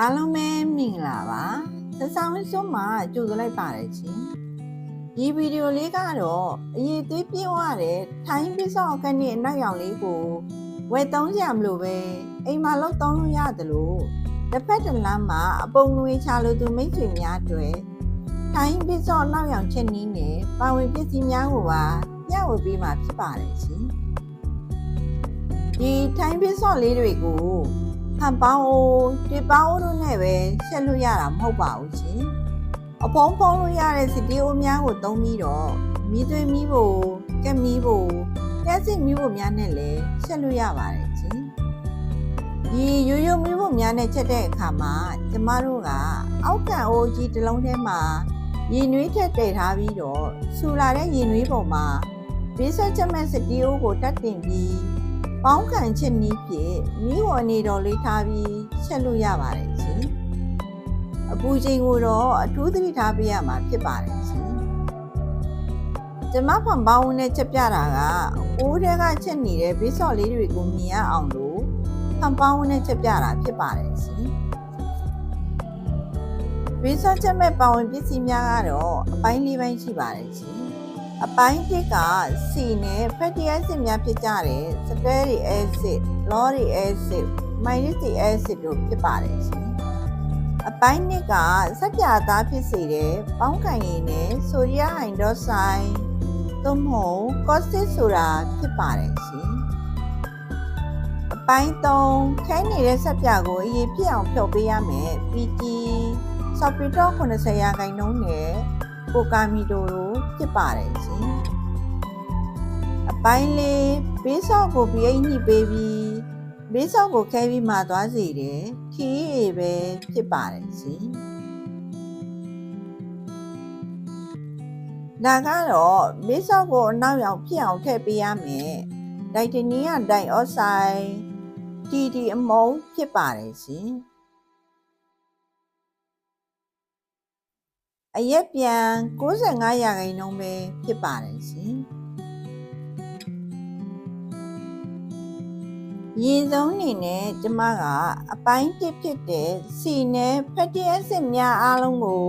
အားလုံးပဲမင်္ဂလာပါသဆောင်ဝင်းစွန်းမှာကြိုဆိုလိုက်ပါတယ်ချင်းဒီဗီဒီယိုလေးကတော့အရေးသေးပြည့်ဝတဲ့ထိုင်းပစ္စောကနေအနောက်ရောင်လေးကိုဝယ်သုံးကြမလို့ပဲအိမ်မှာလောက်သုံးလို့ရတယ်လို့တစ်ဖက်တစ်လမ်းမှာအပုံငွေချလို့သူမိတ်ဆွေများအတွေ့ထိုင်းပစ္စောနောက်ရောင်ချက်နည်းနဲ့ပါဝင်ပစ္စည်းများကိုပါညှဝေပေးမှာဖြစ်ပါတယ်ရှင်ဒီထိုင်းပစ္စောလေးတွေကို ဟန်ပေါင်းအိုးတွေပေါင်းအိုးတို့နဲ့ပဲဆက်လို့ရတာမဟုတ်ပါဘူးရှင်အဖုံးဖုံးလို့ရတဲ့စတီအိုးများကိုသုံးပြီးတော့မီးသွေးမီးဖို့ကက်မီးဖို့လက်စစ်မီးဖို့များနဲ့လည်းဆက်လို့ရပါတယ်ရှင်ဒီရိုးရိုးမီးဖို့များနဲ့ချက်တဲ့အခါမှာကျမတို့ကအောက်ကန်အိုးကြီးတစ်လုံးထဲမှာရင်နွေးထက်တည်ထားပြီးတော့ဆူလာတဲ့ရင်နွေးပုံမှာဘေးဆက်ချက်မဲ့စတီအိုးကိုတက်တင်ပြီး ပေါင်းခံချက်နည်းဖြင့်မိဝနေတော်လေးထားပြီးချက်လို့ရပါတယ်ရှင်။အပူချိန်ကိုတော့အထူးသတိထားပေးရမှာဖြစ်ပါတယ်ရှင်။ကျမဖန်ပေါင်းနဲ့ချက်ပြတာကအိုးထဲကချက်နေတဲ့ဘေးစော့လေးတွေကိုမြင်ရအောင်လို့ဖန်ပေါင်းနဲ့ချက်ပြတာဖြစ်ပါတယ်ရှင်။ဘေးစော့ချက်မဲ့ပါဝင်ပစ္စည်းများကတော့အပိုင်းလေးပိုင်းရှိပါတယ်ရှင်။ အပိုင်းတစ်ကစီနဲ့ fatty acid များဖြစ်ကြတဲ့ stearic acid, lauric acid, malic acid တို့ဖြစ်ပါတယ်ရှင်။အပိုင်းနှစ်ကစက်ပြာသားဖြစ်စေတဲ့ပေါင်းကန်ရည်နဲ့ sodium hydroxide သို့မဟုတ် caustic ဆိုတာဖြစ်ပါတယ်ရှင်။အပိုင်း3ခဲနေတဲ့စက်ပြာကိုအရေးပြည့်အောင်ဖျော်ပေးရမယ် PG ဆော်ပီတော့80ရာခိုင်နှုန်းနဲ့ ကိုကာမီတိုတို့ဖြစ်ပါတယ်ရှင်။အပိုင်းလေးဘေးဆော့ကိုပြိညှိပေးပြီးဘေးဆော့ကိုခဲပြီးမှသွားစီတယ်။ခီးအေပဲဖြစ်ပါတယ်ရှင်။ဒါကတော့ဘေးဆော့ကိုအနောက်ရောင်ဖြစ်အောင်ထည့်ပေးရမယ်။ဒိုက်တနီယဒိုင်အော့ဆိုဒ်တီတီအမုံဖြစ်ပါတယ်ရှင်။ အရက်ပြန်65ရာခိုင်နှုန်းပဲဖြစ်ပါတယ်ရှင်။ရေဆုံးအနေနဲ့ကျမကအပိုင်းတစ်ဖြစ်တဲ့စီနဲ့ဖက်တီအက်ဆစ်များအားလုံးကို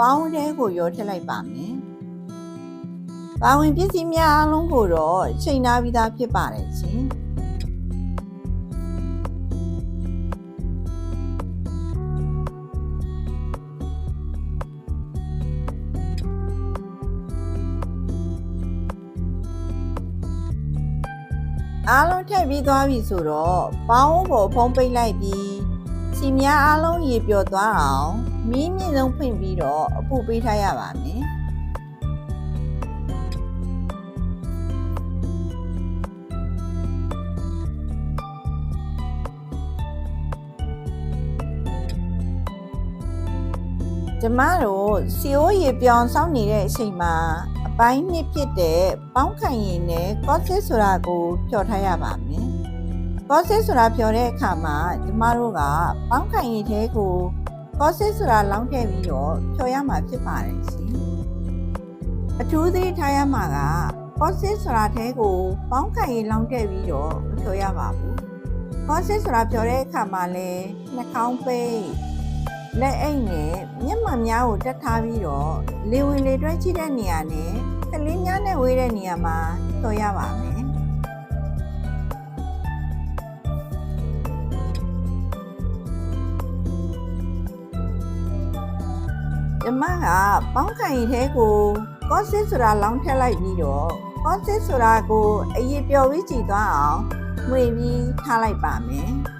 ပေါင်းထဲကိုရောထည့်လိုက်ပါမယ်။ပါဝင်ပစ္စည်းများအားလုံးကိုတော့ချိန်ထားပြီးသားဖြစ်ပါတယ်ရှင်။ အားလုံးထည့်ပြီးသွားပြီဆိုတော့ပေါင်းကိုဖုံးပိတ်လိုက်ပြီးစီများအားလုံးရေပျော်သွားအောင်မီးမြင့်ဆုံးဖွင့်ပြီးတော့အပူပေးထားရပါမယ်ကျမတို့စီအိုးရေပြောင်းစောင့်နေတဲ့အချိန်မှာ အပိုင်းနှစ်ဖြစ်တဲ့ပေါင်းခံရင်နဲ့ကော့စစ်ဆိုတာကိုဖြော်ထားရပါမယ်။ကော့စစ်ဆိုတာဖြော်တဲ့အခါမှာကျမတို့ကပေါင်းခံရင်ထဲကိုကော့စစ်ဆိုတာလောင်းထည့်ပြီးတော့ဖြော်ရမှာဖြစ်ပါတယ်ရှင်။အထူးသတိထားရမှာကကော့စစ်ဆိုတာထဲကိုပေါင်းခံရင်လောင်းထည့်ပြီးတော့မဖြော်ရပါဘူး။ကော့စစ်ဆိုတာဖြော်တဲ့အခါမှာလည်းနှာခေါင်းပိတ် လက်အိတ်နဲ့မျက်မှန်များကိုတက်ထားပြီးတော့လေဝင်လေတွဲချိတဲ့နေရာနဲ့ကလေးများနဲ့ဝေးတဲ့နေရာမှာတော်ရပါမယ်။ကျမကပေါင်းခံရည်ထဲကိုကော့စစ်ဆိုတာလောင်းထည့်လိုက်ပြီးတော့ကော့စစ်ဆိုတာကိုအရေးပျော်ပြီးကြည်သွားအောင်မှွေပြီးထားလိုက်ပါမယ်။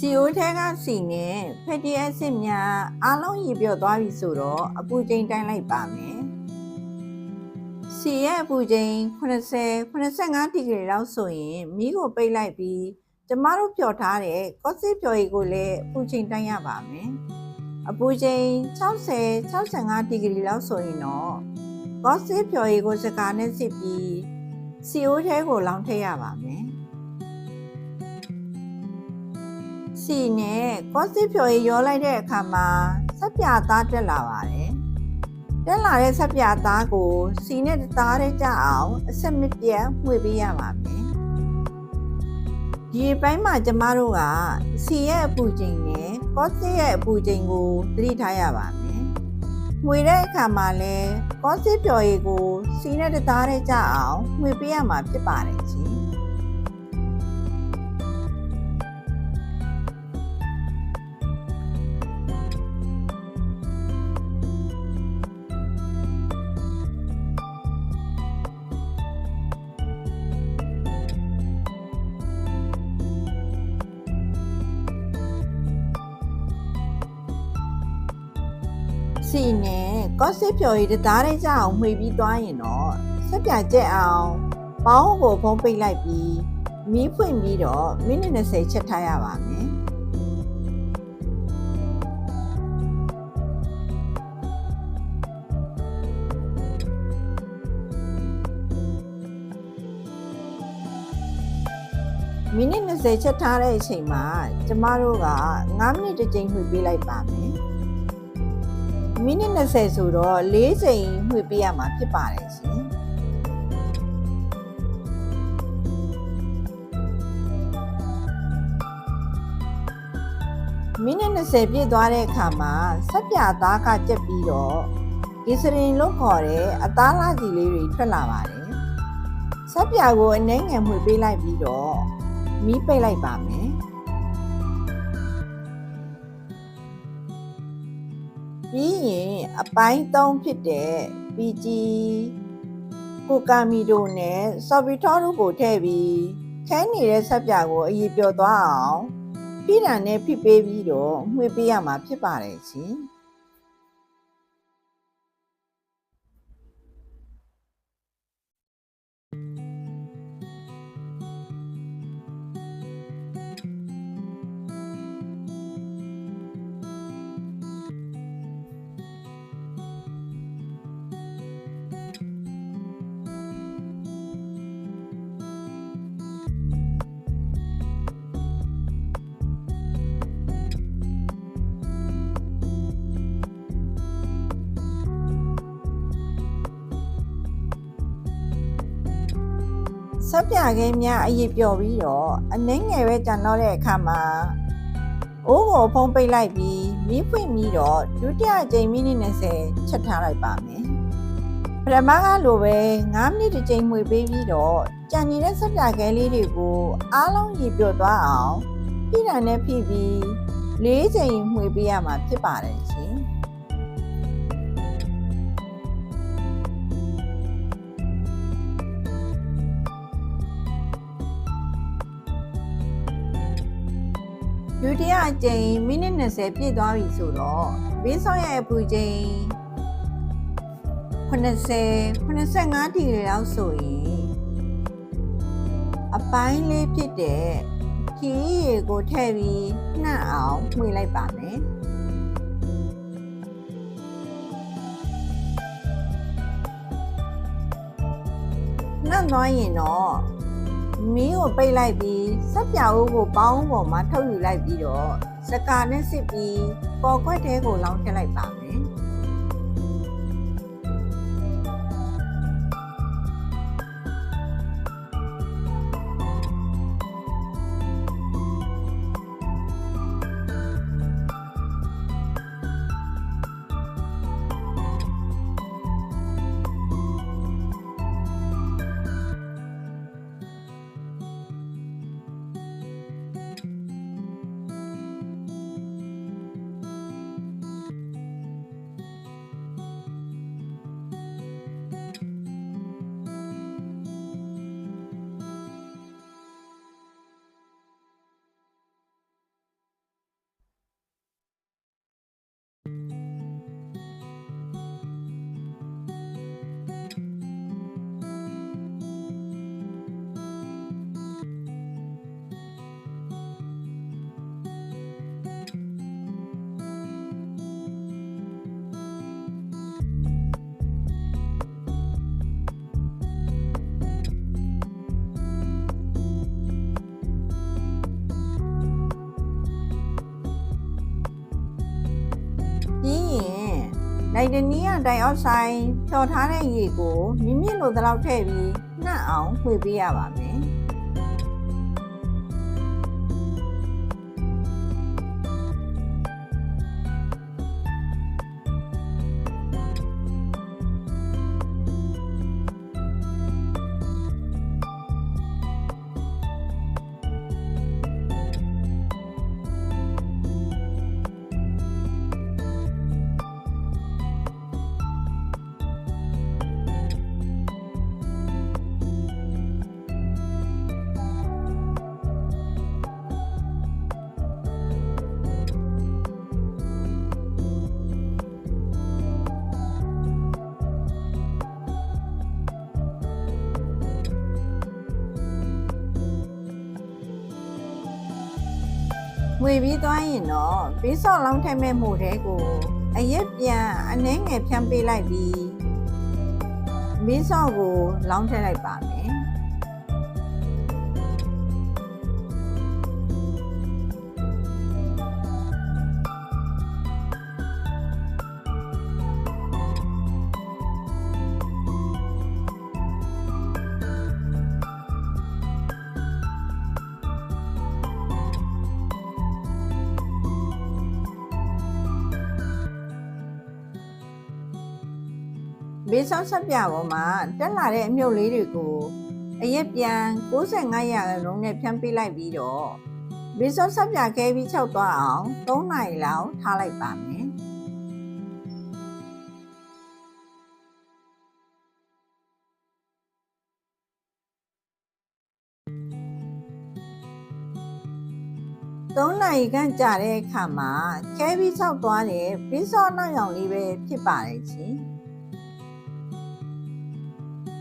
စီအိုထဲကစီနဲ့ဖက်တီအက်ဆစ်များအားလုံးရည်ပြော့သွားပြီဆိုတော့အပူချိန်တိုင်းလိုက်ပါမယ်။စီရဲ့အပူချိန်80 85ဒီဂရီလောက်ဆိုရင်မီးကိုပိတ်လိုက်ပြီးကျမတို့ဖြော်ထားတဲ့ကော့စစ်ဖြော်ရည်ကိုလည်းအပူချိန်တိုင်းရပါမယ်။အပူချိန်60 65ဒီဂရီလောက်ဆိုရင်တော့ကော့စစ်ဖြော်ရည်ကိုစကားနဲ့စစ်ပြီးစီအိုထဲကိုလောင်းထည့်ရပါမယ်။ စီနဲ့ကောစစ်ဖြော်ရီရောလိုက်တဲ့အခါမှာဆက်ပြသားတက်လာပါတယ်တက်လာတဲ့ဆက်ပြသားကိုစီနဲ့သားတဲ့ကြအောင်အဆက်မပြတ်မှွေပေးရပါမယ်ဒီအပိုင်းမှာကျမတို့ကစီရဲ့အပူချိန်နဲ့ကောစစ်ရဲ့အပူချိန်ကိုသတိထားရပါမယ်မှွေတဲ့အခါမှာလဲကောစစ်ဖြော်ရီကိုစီနဲ့သားတဲ့ကြအောင်မှွေပေးရမှာဖြစ်ပါတယ်ရှင် စီနဲ့ကော့စစ်ဖြော်ရည်တသားလေးကြအောင်မှွေပြီးသွားရင်တော့ဆက်ပြကြက်အောင်ပေါင်းကိုဖုံးပိတ်လိုက်ပြီးမီးဖွင့်ပြီးတော့မိနစ်20ချက်ထားရပါမယ်မိနစ်20ချက်ထားတဲ့အချိန်မှာကျမတို့က9မိနစ်တစ်ချိန်မှွေပေးလိုက်ပါမယ် မိနစ်20ဆိုတော့၄ချိန်မှွေပေးရမှာဖြစ်ပါတယ်ရှင်မိနစ်20ပြည့်သွားတဲ့အခါမှာဆက်ပြသားကကြက်ပြီးတော့ဂီစရင်လို့ခေါ်တဲ့အသားလာစီလေးတွေထွက်လာပါတယ်ဆက်ပြကိုအနှဲငယ်မှွေပေးလိုက်ပြီးတော့မီးပိတ်လိုက်ပါမယ် ပြီးရင်အပိုင်း3ဖြစ်တဲ့ PG ကိုကာမီတို့နဲ့ဆော်ဘီထောတို့ကိုထည့်ပြီးခဲနေတဲ့ဆက်ပြကိုအရေးပြောသွားအောင်ပြည်တံနဲ့ဖိပေးပြီးတော့မှွေပေးရမှာဖြစ်ပါတယ်ရှင် ဆက်ပြခဲများအရေးပြောပြီးတော့အနှဲငယ်ပဲကြံတော့တဲ့အခါမှာအိုးကိုဖုံးပိတ်လိုက်ပြီးမီးဖွင့်ပြီးတော့ဒုတိယအကြိမ်မိနစ်20ချက်ထားလိုက်ပါမယ်ပထမကလိုပဲ9မိနစ်တစ်ကြိမ်မှွေပေးပြီးတော့ကြံနေတဲ့ဆက်ပြခဲလေးတွေကိုအားလုံးရေပြော့သွားအောင်ပြည်တံနဲ့ဖိပြီး၄ချိန်မှွေပေးရမှာဖြစ်ပါတယ်ရှင် ဒုတိယအကြိမ်မိနစ်20ပြည့်သွားပြီဆိုတော့ဘေးဆော့ရဲ့အပူချိန်80 85ဒီဂရီလောက်ဆိုရင်အပိုင်းလေးဖြစ်တဲ့ခီးရေကိုထည့်ပြီးနှံ့အောင်မှွေလိုက်ပါမယ်နှံ့သွားရင်တော့ မီးကိုပိတ်လိုက်ပြီးစက်ပြာအိုးကိုပေါင်းပေါ်မှာထုတ်ယူလိုက်ပြီးတော့စကာနဲ့စစ်ပြီးပေါ်ခွက်တဲကိုလောင်းထည့်လိုက်ပါမယ် တနီးကဒိုင်အောက်ဆိုင်းဖြော်ထားတဲ့ရေကိုမိမိလိုသလောက်ထည့်ပြီးနှံ့အောင်ဝှေ့ပေးရပါမယ် ငွေပြီးသွားရင်တော့ဘေးစော့လောင်းထည့်မဲ့မှုတဲ့ကိုအရက်ပြန်အနှဲငယ်ဖြန်းပေးလိုက်ပြီးဘေးစော့ကိုလောင်းထည့်လိုက်ပါမယ် ဘေးဆောက်ဆက်ပြပေါ်မှာတက်လာတဲ့အမြုပ်လေးတွေကိုအရက်ပြန်65ရာခိုင်နှုန်းနဲ့ဖြန်းပေးလိုက်ပြီးတော့ဘေးဆောက်ဆက်ပြခဲပြီးချုပ်သွားအောင်3နာရီလောက်ထားလိုက်ပါမယ်3နာရီခန့်ကြာတဲ့အခါမှာခဲပြီးဆောက်သွားတဲ့ဘီဆော့နောက်ရောင်လေးပဲဖြစ်ပါတယ်ချင်း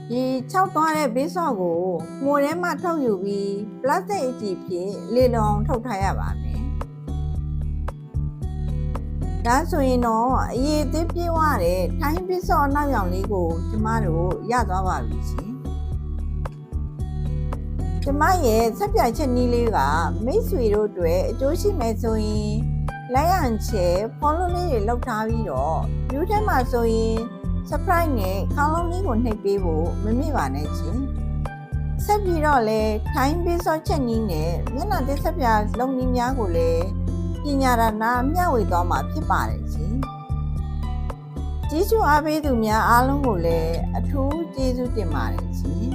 ဒီ၆သွားတဲ့ဘီဆော့ကိုငိုထဲမှာထုတ်ယူပြီးပလတ်စတစ်အကြည့်ဖြင့်လေလုံအောင်ထုတ်ထားရပါမယ်ဒါဆိုရင်တော့အရေးအသေးပြေးသွားတဲ့ထိုင်းဘီဆော့နောက်ရောင်လေးကိုကျမတို့ရသွားပါပြီရှင်ကျမရဲ့ဆက်ပြချက်နည်းလေးကမိတ်ဆွေတို့အတွက်အကျိုးရှိမယ်ဆိုရင်လိုက်ရန်ချဲ follow လေးတွေလောက်ထားပြီးတော့ view ထဲမှာဆိုရင် subscribe နဲ့ခေါင်းလုံးလေးကိုနှိပ်ပေးဖို့မမေ့ပါနဲ့ချင်းဆက်ပြီးတော့လဲ time base ဆော့ချက်နည်းနဲ့မျက်နှာသစ်ဆက်ပြလုံနည်းများကိုလည်းပညာရနာမျှဝေသွားမှာဖြစ်ပါတယ်ချင်းကျေးဇူးအားပေးသူများအားလုံးကိုလည်းအထူးကျေးဇူးတင်ပါတယ်ချင်း